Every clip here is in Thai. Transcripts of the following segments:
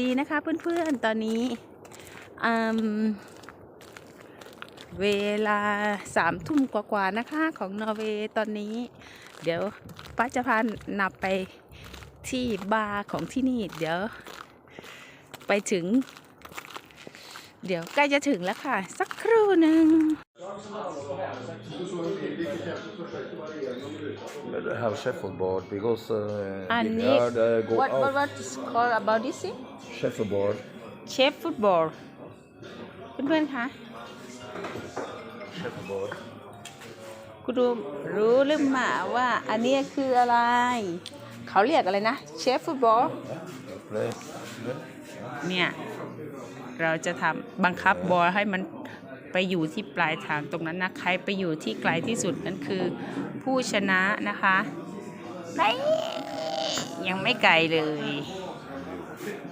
ดีนะคะเพื่อนๆ ตอนนี้ เวลาสามทุ่มกว่าๆนะคะของนอร์เวย์ตอนนี้ เดี๋ยวป้าจะพานับไปที่บาร์ของที่นี่ เดี๋ยวไปถึง เดี๋ยวใกล้จะถึงแล้วค่ะ สักครู่หนึ่ง But I have shuffleboard because uh, I the need yard uh, go what out. what what is called about this thing Shuffleboard. เชฟฟุตบอลเพื่อนๆคะ Shuffleboard. คุณดูรู้หรือเปล่าว่าอันนี้คืออะไร เขาเรียกอะไรนะเชฟฟุตบอล Play. เนี่ย เราจะทำบังคับบอลให้มัน ไปอยู่ที่ปลายทางตรงนั้นนะใครไปอยู่ที่ไกลที่สุดนั่นคือ ผู้ชนะนะคะไม่ยังไม่ไกลเลย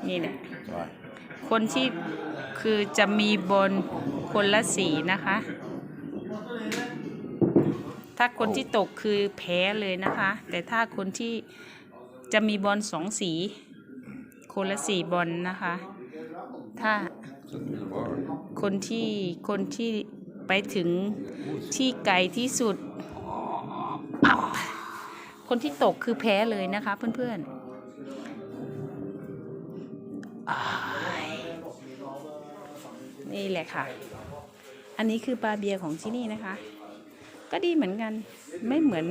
นี่แหละคนที่คือจะมีบนคนละสีนะคะ ถ้าคนที่ตกคือแพ้เลยนะคะ แต่ถ้าคนที่จะมีบอลสองสี คนละสีบอลนะคะ ถ้าคนที่คนที่ไปถึงที่ไกลที่สุด คนที่ตกคือแพ้เลยนะคะเพื่อนๆ นี่แหละค่ะ อันนี้คือปลาเบียร์ของที่นี่นะคะ ก็ดีเหมือนกัน ไม่เหมือน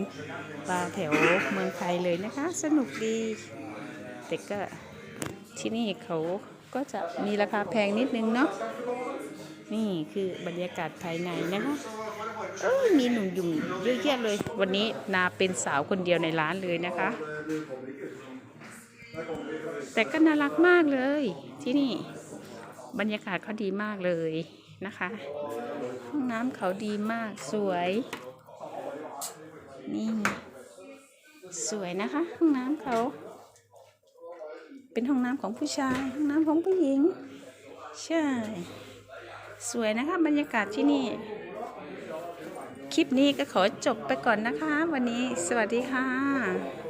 ปลาแถวเมืองไทยเลยนะคะ สนุกดี แต่ก็ที่นี่เขา ก็จะมีราคาแพงนิดนึงเนาะนี่คือบรรยากาศภายในนะคะเอ้ยมีหนุ่มยุ่งเยอะแยะเลย วันนี้นาเป็นสาวคนเดียวในร้านเลยนะคะ แต่ก็น่ารักมากเลย ที่นี่ บรรยากาศเขาดีมากเลยนะคะ ห้องน้ำเขาดีมากสวย นี่ สวยนะคะ ห้องน้ำเขา เป็นห้องน้ำของผู้ชาย ห้องน้ำของผู้หญิง ใช่ สวยนะคะบรรยากาศที่นี่ คลิปนี้ก็ขอจบไปก่อนนะคะ วันนี้สวัสดีค่ะ